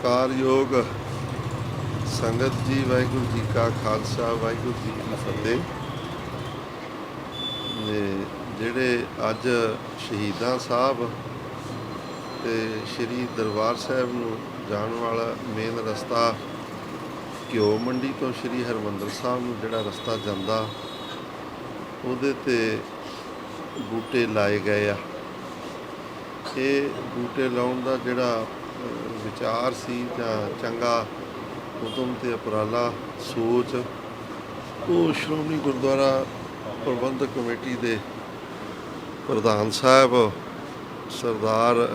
ਸਤਿਕਾਰਯੋਗ ਸੰਗਤ ਜੀ, ਵਾਹਿਗੁਰੂ ਜੀ ਕਾ ਖਾਲਸਾ, ਵਾਹਿਗੁਰੂ ਜੀ ਕੀ ਫਤਿਹ। ਜਿਹੜੇ ਅੱਜ ਸ਼ਹੀਦਾਂ ਸਾਹਿਬ ਤੇ ਸ੍ਰੀ ਦਰਬਾਰ ਸਾਹਿਬ ਨੂੰ ਜਾਣ ਵਾਲਾ ਮੇਨ ਰਸਤਾ ਘਿਓ ਮੰਡੀ ਤੋਂ ਸ੍ਰੀ ਹਰਮੰਦਰ ਸਾਹਿਬ ਨੂੰ ਜਿਹੜਾ ਰਸਤਾ ਜਾਂਦਾ, ਉਹਦੇ ਤੇ ਬੂਟੇ ਲਾਏ ਗਏ ਆ। ਇਹ ਬੂਟੇ ਲਾਉਣ ਦਾ ਜਿਹੜਾ ਵਿਚਾਰ ਸੀ ਜਾਂ ਚੰਗਾ ਉਦਮ ਤੇ ਉਪਰਾਲਾ, ਸੋਚ, ਉਹ ਸ਼੍ਰੋਮਣੀ ਗੁਰਦੁਆਰਾ ਪ੍ਰਬੰਧਕ ਕਮੇਟੀ ਦੇ ਪ੍ਰਧਾਨ ਸਾਹਿਬ, ਸਰਦਾਰ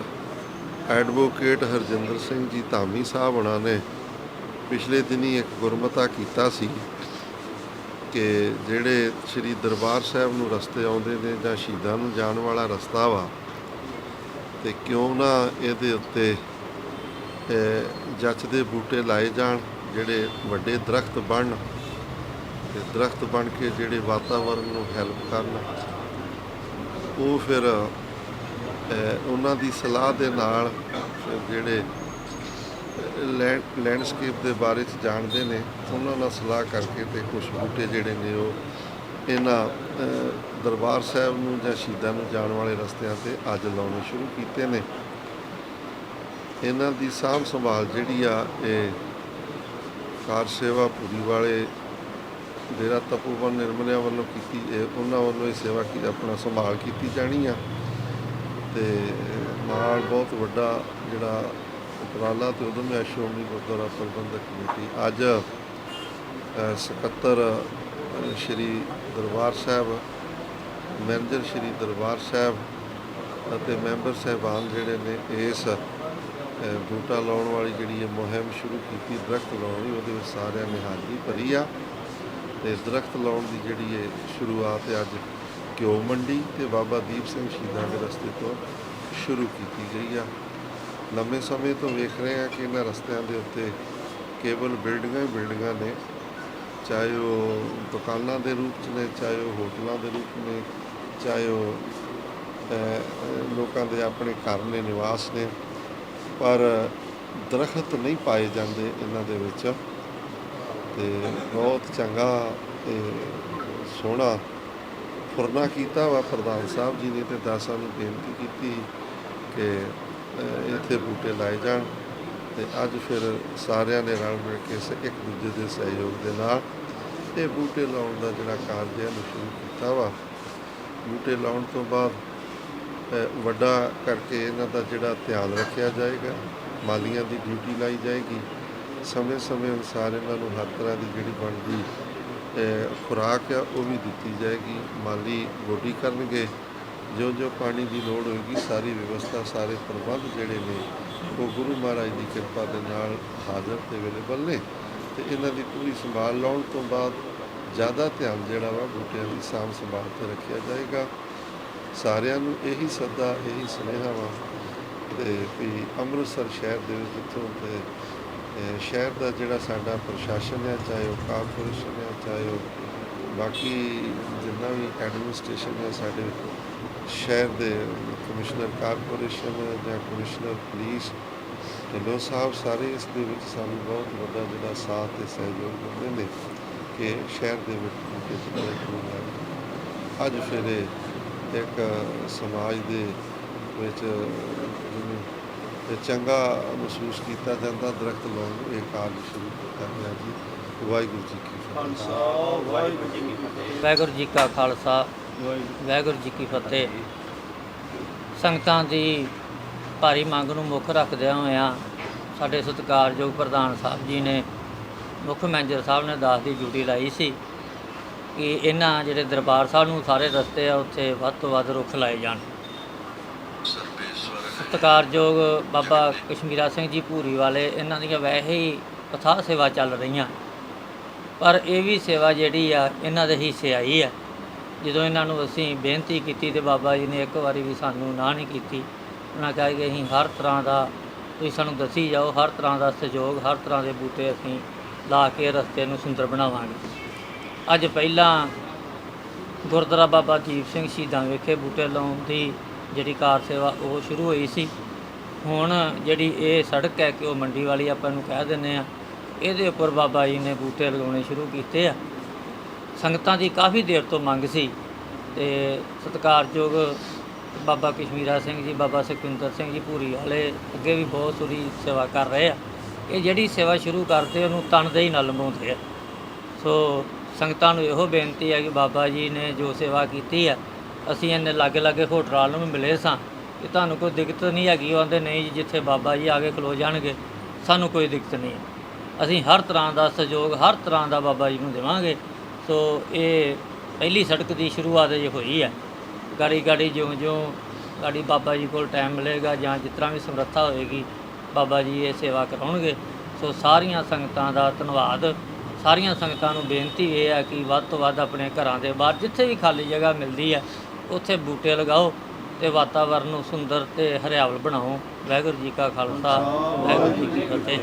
ਐਡਵੋਕੇਟ ਹਰਜਿੰਦਰ ਸਿੰਘ ਜੀ ਧਾਮੀ ਸਾਹਿਬ, ਉਹਨਾਂ ਨੇ ਪਿਛਲੇ ਦਿਨੀ ਇੱਕ ਗੁਰਮਤਾ ਕੀਤਾ ਸੀ ਕਿ ਜਿਹੜੇ ਸ੍ਰੀ ਦਰਬਾਰ ਸਾਹਿਬ ਨੂੰ ਰਸਤੇ ਆਉਂਦੇ ਨੇ ਜਾਂ ਸ਼ਹੀਦਾਂ ਨੂੰ ਜਾਣ ਵਾਲਾ ਰਸਤਾ ਵਾ, ਤੇ ਕਿਉਂ ਨਾ ਇਹਦੇ ਉੱਤੇ ਜੱਚ ਦੇ ਬੂਟੇ ਲਾਏ ਜਾਣ, ਜਿਹੜੇ ਵੱਡੇ ਦਰਖਤ ਬਣਨ, ਤੇ ਦਰਖਤ ਬਣ ਕੇ ਜਿਹੜੇ ਵਾਤਾਵਰਣ ਨੂੰ ਹੈਲਪ ਕਰਨ, ਉਹ ਫਿਰ ਉਹਨਾਂ ਦੀ ਸਲਾਹ ਦੇ ਨਾਲ ਜਿਹੜੇ ਲੈਂਡ ਲੈਂਡਸਕੇਪ ਦੇ ਬਾਰੇ ਚ ਜਾਣਦੇ ਨੇ, ਉਹਨਾਂ ਨਾਲ ਸਲਾਹ ਕਰਕੇ ਤੇ ਕੁਝ ਬੂਟੇ ਜਿਹੜੇ ਨੇ ਉਹ ਇਹਨਾਂ ਦਰਬਾਰ ਸਾਹਿਬ ਨੂੰ ਜਾਂ ਸ਼ਹੀਦਾਂ ਨੂੰ ਜਾਣ ਵਾਲੇ ਰਸਤਿਆਂ ਤੇ ਅੱਜ ਲਾਉਣੇ ਸ਼ੁਰੂ ਕੀਤੇ ਨੇ। ਇਹਨਾਂ ਦੀ ਸਾਂਭ ਸੰਭਾਲ ਜਿਹੜੀ ਆ, ਇਹ ਕਾਰ ਸੇਵਾ ਪੂਰੀ ਵਾਲੇ ਡੇਰਾ ਤਪੋਵਨ ਨਿਰਮਲਿਆਂ ਵੱਲੋਂ ਕੀਤੀ ਉਹਨਾਂ ਵੱਲੋਂ ਇਹ ਸੇਵਾ ਕੀ, ਆਪਣਾ ਸੰਭਾਲ ਕੀਤੀ ਜਾਣੀ ਆ। ਤੇ ਨਾਲ ਬਹੁਤ ਵੱਡਾ ਜਿਹੜਾ ਉਪਰਾਲਾ ਤੇ ਉਦਮ ਹੈ, ਸ਼੍ਰੋਮਣੀ ਗੁਰਦੁਆਰਾ ਪ੍ਰਬੰਧਕ ਕਮੇਟੀ। ਅੱਜ ਸਕੱਤਰ ਸ਼੍ਰੀ ਦਰਬਾਰ ਸਾਹਿਬ, ਮੈਨੇਜਰ ਸ਼੍ਰੀ ਦਰਬਾਰ ਸਾਹਿਬ ਅਤੇ ਮੈਂਬਰ ਸਾਹਿਬਾਨ ਜਿਹੜੇ ਨੇ, ਇਸ ਬੂਟਾ ਲਾਉਣ ਵਾਲੀ ਜਿਹੜੀ ਇਹ ਮੁਹਿੰਮ ਸ਼ੁਰੂ ਕੀਤੀ, ਦਰਖਤ ਲਾਉਣ ਦੀ, ਉਹਦੇ ਵਿੱਚ ਸਾਰਿਆਂ ਨੇ ਹਾਜ਼ਰੀ ਭਰੀ ਆ। ਤੇ ਦਰਖਤ ਲਾਉਣ ਦੀ ਜਿਹੜੀ ਇਹ ਸ਼ੁਰੂਆਤ ਅੱਜ ਘਿਓ ਮੰਡੀ ਤੇ ਬਾਬਾ ਦੀਪ ਸਿੰਘ ਸ਼ਹੀਦਾਂ ਦੇ ਰਸਤੇ ਤੋਂ ਸ਼ੁਰੂ ਕੀਤੀ ਗਈ ਆ। ਲੰਮੇ ਸਮੇਂ ਤੋਂ ਵੇਖ ਰਹੇ ਆ ਕਿ ਇਹਨਾਂ ਰਸਤਿਆਂ ਦੇ ਉੱਤੇ ਕੇਵਲ ਬਿਲਡਿੰਗਾਂ ਹੀ ਬਿਲਡਿੰਗਾਂ ਨੇ, ਚਾਹੇ ਉਹ ਦੁਕਾਨਾਂ ਦੇ ਰੂਪ 'ਚ ਨੇ, ਚਾਹੇ ਉਹ ਹੋਟਲਾਂ ਦੇ ਰੂਪ ਨੇ, ਚਾਹੇ ਉਹ ਲੋਕਾਂ ਦੇ ਆਪਣੇ ਘਰ ਨੇ, ਨਿਵਾਸ ਨੇ। ਪਰ ਦਰਖਤ ਨਹੀਂ ਪਾਏ ਜਾਂਦੇ ਇਹਨਾਂ ਦੇ ਵਿੱਚ। ਤੇ ਬਹੁਤ ਚੰਗਾ ਤੇ ਸੋਹਣਾ ਫੁਰਨਾ ਕੀਤਾ ਵਾ ਪ੍ਰਧਾਨ ਸਾਹਿਬ ਜੀ ਨੇ ਤੇ ਦਾਸਾਂ ਨੂੰ ਬੇਨਤੀ ਕੀਤੀ ਕਿ ਇੱਥੇ ਬੂਟੇ ਲਾਏ ਜਾਣ ਤੇ ਅੱਜ ਫਿਰ ਸਾਰਿਆਂ ਨੇ ਰਲ ਮਿਲ ਕੇ ਇੱਕ ਦੂਜੇ ਦੇ ਸਹਿਯੋਗ ਦੇ ਨਾਲ ਇਹ ਬੂਟੇ ਲਾਉਣ ਦਾ ਜਿਹੜਾ ਕਾਰਜ ਹੈ ਨੂੰ ਸ਼ੁਰੂ ਕੀਤਾ ਵਾ। ਬੂਟੇ ਲਾਉਣ ਤੋਂ ਬਾਅਦ ਵੱਡਾ ਕਰਕੇ ਇਹਨਾਂ ਦਾ ਜਿਹੜਾ ਧਿਆਨ ਰੱਖਿਆ ਜਾਏਗਾ, ਮਾਲੀਆਂ ਦੀ ਡਿਊਟੀ ਲਾਈ ਜਾਏਗੀ, ਸਮੇਂ-ਸਮੇਂ ਅਨੁਸਾਰ ਇਹਨਾਂ ਨੂੰ ਹਰ ਤਰ੍ਹਾਂ ਦੀ ਜਿਹੜੀ ਬਣਦੀ ਖੁਰਾਕ ਆ, ਉਹ ਵੀ ਦਿੱਤੀ ਜਾਏਗੀ। ਮਾਲੀ ਗੋਡੀ ਕਰਨਗੇ ਜੋ ਜੋ ਪਾਣੀ ਦੀ ਲੋੜ ਹੋਏਗੀ, ਸਾਰੀ ਵਿਵਸਥਾ, ਸਾਰੇ ਪ੍ਰਬੰਧ ਜਿਹੜੇ ਨੇ, ਉਹ ਗੁਰੂ ਮਹਾਰਾਜ ਦੀ ਕਿਰਪਾ ਦੇ ਨਾਲ ਹਾਜ਼ਰ ਤੇ ਅਵੇਲੇਬਲ ਨੇ। ਤੇ ਇਹਨਾਂ ਦੀ ਪੂਰੀ ਸੰਭਾਲ ਲਾਉਣ ਤੋਂ ਬਾਅਦ ਜ਼ਿਆਦਾ ਧਿਆਨ ਜਿਹੜਾ ਵਾ ਬੂਟਿਆਂ ਦੀ ਸਾਂਭ ਸੰਭਾਲ ਤੇ ਰੱਖਿਆ ਜਾਏਗਾ। ਸਾਰਿਆਂ ਨੂੰ ਇਹੀ ਸੱਦਾ, ਇਹੀ ਸੁਨੇਹਾ ਵਾ ਤੇ ਵੀ ਅੰਮ੍ਰਿਤਸਰ ਸ਼ਹਿਰ ਦੇ ਵਿੱਚ ਜਿੱਥੋਂ ਤੇ ਸ਼ਹਿਰ ਦਾ ਜਿਹੜਾ ਸਾਡਾ ਪ੍ਰਸ਼ਾਸਨ ਹੈ, ਚਾਹੇ ਉਹ ਕਾਰਪੋਰੇਸ਼ਨ ਹੈ ਚਾਹੇ ਉਹ ਬਾਕੀ ਜਿੰਨਾ ਵੀ ਐਡਮਿਨਿਸਟ੍ਰੇਸ਼ਨ ਹੈ ਸਾਡੇ ਸ਼ਹਿਰ ਦੇ ਕਮਿਸ਼ਨਰ ਕਾਰਪੋਰੇਸ਼ਨ ਜਾਂ ਕਮਿਸ਼ਨਰ ਪੁਲਿਸ ਢਿੱਲੋਂ ਸਾਹਿਬ ਸਾਰੇ ਇਸ ਦੇ ਵਿੱਚ ਸਾਨੂੰ ਬਹੁਤ ਵੱਡਾ ਜਿਹੜਾ ਸਾਥ ਤੇ ਸਹਿਯੋਗ ਦਿੰਦੇ ਨੇ ਕਿ ਸ਼ਹਿਰ ਦੇ ਵਿੱਚ ਬੂਟੇ ਜਿਹੜੇ ਅੱਜ ਫਿਰ ਇਹ ਇੱਕ ਸਮਾਜ ਦੇ ਵਿੱਚ ਚੰਗਾ ਮਹਿਸੂਸ ਕੀਤਾ ਜਾਂਦਾ ਦਰਖਤ ਲਾਉਣ ਇਹ ਕਾਰਜ ਸ਼ੁਰੂ ਕੀਤਾ ਗਿਆ ਜੀ। ਵਾਹਿਗੁਰੂ ਜੀ ਕੀ ਫਤਿਹ। ਵਾਹਿਗੁਰੂ ਜੀ ਕੀ ਫਤਿਹ। ਵਾਹਿਗੁਰੂ ਜੀ ਕਾ ਖਾਲਸਾ ਵਾਹਿਗੁਰੂ ਜੀ ਕੀ ਫਤਿਹ। ਸੰਗਤਾਂ ਦੀ ਭਾਰੀ ਮੰਗ ਨੂੰ ਮੁੱਖ ਰੱਖਦਿਆਂ ਹੋਇਆਂ ਸਾਡੇ ਸਤਿਕਾਰਯੋਗ ਪ੍ਰਧਾਨ ਸਾਹਿਬ ਜੀ ਨੇ ਮੁੱਖ ਮੈਨੇਜਰ ਸਾਹਿਬ ਨੇ ਦਾਸ ਦੀ ਡਿਊਟੀ ਲਾਈ ਸੀ। ਕਿ ਇਹਨਾਂ ਜਿਹੜੇ ਦਰਬਾਰ ਸਾਹਿਬ ਨੂੰ ਸਾਰੇ ਰਸਤੇ ਆ, ਉੱਥੇ ਵੱਧ ਤੋਂ ਵੱਧ ਰੁੱਖ ਲਾਏ ਜਾਣ। ਸਤਿਕਾਰਯੋਗ ਬਾਬਾ ਕਸ਼ਮੀਰਾ ਸਿੰਘ ਜੀ ਭੂਰੀ ਵਾਲੇ, ਇਹਨਾਂ ਦੀਆਂ ਵੈਸੇ ਹੀ ਕਥਾ ਸੇਵਾ ਚੱਲ ਰਹੀਆਂ। ਪਰ ਇਹ ਵੀ ਸੇਵਾ ਜਿਹੜੀ ਆ, ਇਹਨਾਂ ਦੇ ਹਿੱਸੇ ਆਈ ਆ। ਜਦੋਂ ਇਹਨਾਂ ਨੂੰ ਅਸੀਂ ਬੇਨਤੀ ਕੀਤੀ ਤੇ ਬਾਬਾ ਜੀ ਨੇ ਇੱਕ ਵਾਰੀ ਵੀ ਸਾਨੂੰ ਨਾ ਨਹੀਂ ਕੀਤੀ, ਉਹਨਾਂ ਕਿਹਾ ਕਿ ਅਸੀਂ ਹਰ ਤਰ੍ਹਾਂ ਦਾ, ਤੁਸੀਂ ਸਾਨੂੰ ਦੱਸੀ ਜਾਓ, ਹਰ ਤਰ੍ਹਾਂ ਦਾ ਸਹਿਯੋਗ, ਹਰ ਤਰ੍ਹਾਂ ਦੇ ਬੂਟੇ ਅਸੀਂ ਲਾ ਕੇ ਰਸਤੇ ਨੂੰ ਸੁੰਦਰ ਬਣਾਵਾਂਗੇ। ਅੱਜ ਪਹਿਲਾਂ ਗੁਰਦੁਆਰਾ ਬਾਬਾ ਦੀਪ ਸਿੰਘ ਸ਼ਹੀਦਾਂ ਵਿਖੇ ਬੂਟੇ ਲਾਉਣ ਦੀ ਜਿਹੜੀ ਕਾਰ ਸੇਵਾ ਉਹ ਸ਼ੁਰੂ ਹੋਈ ਸੀ। ਹੁਣ ਜਿਹੜੀ ਇਹ ਸੜਕ ਹੈ ਕਿ ਉਹ ਮੰਡੀ ਵਾਲੀ ਆਪਾਂ ਨੂੰ ਕਹਿ ਦਿੰਦੇ ਆ ਇਹਦੇ ਉੱਪਰ ਬਾਬਾ ਜੀ ਨੇ ਬੂਟੇ ਲਗਾਉਣੇ ਸ਼ੁਰੂ ਕੀਤੇ ਆ। ਸੰਗਤਾਂ ਦੀ ਕਾਫੀ ਦੇਰ ਤੋਂ ਮੰਗ ਸੀ ਤੇ ਸਤਿਕਾਰਯੋਗ ਬਾਬਾ ਕਸ਼ਮੀਰਾ ਸਿੰਘ ਜੀ, ਬਾਬਾ ਸੁਖਵਿੰਦਰ ਸਿੰਘ ਜੀ ਭੂਰੀ ਵਾਲੇ ਅੱਗੇ ਵੀ ਬਹੁਤ ਸੋਹਣੀ ਸੇਵਾ ਕਰ ਰਹੇ ਆ। ਇਹ ਜਿਹੜੀ ਸੇਵਾ ਸ਼ੁਰੂ ਕਰਦੇ ਉਹਨੂੰ ਤਨਦੇਹੀ ਨਾਲ ਲੰਬਾਉਂਦੇ ਆ। ਸੋ ਸੰਗਤਾਂ ਨੂੰ ਇਹੋ ਬੇਨਤੀ ਹੈ ਕਿ ਬਾਬਾ ਜੀ ਨੇ ਜੋ ਸੇਵਾ ਕੀਤੀ ਹੈ, ਅਸੀਂ ਇਹਨੇ ਲਾਗੇ ਲਾਗੇ ਹੋਟਲਾਂ ਨੂੰ ਵੀ ਮਿਲੇ ਸਾਂ। ਕਿ ਤੁਹਾਨੂੰ ਕੋਈ ਦਿੱਕਤ ਨਹੀਂ ਹੈਗੀ, ਉਹ ਕਹਿੰਦੇ ਨਹੀਂ ਜੀ, ਜਿੱਥੇ ਬਾਬਾ ਜੀ ਆ ਕੇ ਖਲੋ ਜਾਣਗੇ, ਸਾਨੂੰ ਕੋਈ ਦਿੱਕਤ ਨਹੀਂ ਹੈ। ਅਸੀਂ ਹਰ ਤਰ੍ਹਾਂ ਦਾ ਸਹਿਯੋਗ, ਹਰ ਤਰ੍ਹਾਂ ਦਾ ਬਾਬਾ ਜੀ ਨੂੰ ਦੇਵਾਂਗੇ। ਸੋ ਇਹ ਪਹਿਲੀ ਸੜਕ ਦੀ ਸ਼ੁਰੂਆਤ ਜੇ ਹੋਈ ਹੈ। ਗਾੜੀ ਗਾੜੀ ਜਿਉਂ ਜਿਉਂ ਗਾੜੀ ਬਾਬਾ ਜੀ ਕੋਲ ਟਾਈਮ ਮਿਲੇਗਾ ਜਾਂ ਜਿਸ ਤਰ੍ਹਾਂ ਵੀ ਸਮਰੱਥਾ ਹੋਏਗੀ, ਬਾਬਾ ਜੀ ਇਹ ਸੇਵਾ ਕਰਾਉਣਗੇ। ਸੋ ਸਾਰੀਆਂ ਸੰਗਤਾਂ ਦਾ ਧੰਨਵਾਦ। ਸਾਰੀਆਂ ਸੰਗਤਾਂ ਨੂੰ ਬੇਨਤੀ ਇਹ ਹੈ ਕਿ ਵੱਧ ਤੋਂ ਵੱਧ ਆਪਣੇ ਘਰਾਂ ਦੇ ਬਾਹਰ ਜਿੱਥੇ ਵੀ ਖਾਲੀ ਜਗ੍ਹਾ ਮਿਲਦੀ ਹੈ, ਉੱਥੇ ਬੂਟੇ ਲਗਾਓ ਤੇ ਵਾਤਾਵਰਨ ਨੂੰ ਸੁੰਦਰ ਤੇ ਹਰਿਆਵਲ ਬਣਾਓ। ਵਾਹਿਗੁਰੂ ਜੀ ਕਾ ਖਾਲਸਾ, ਵਾਹਿਗੁਰੂ ਜੀ ਕੀ ਫਤਿਹ।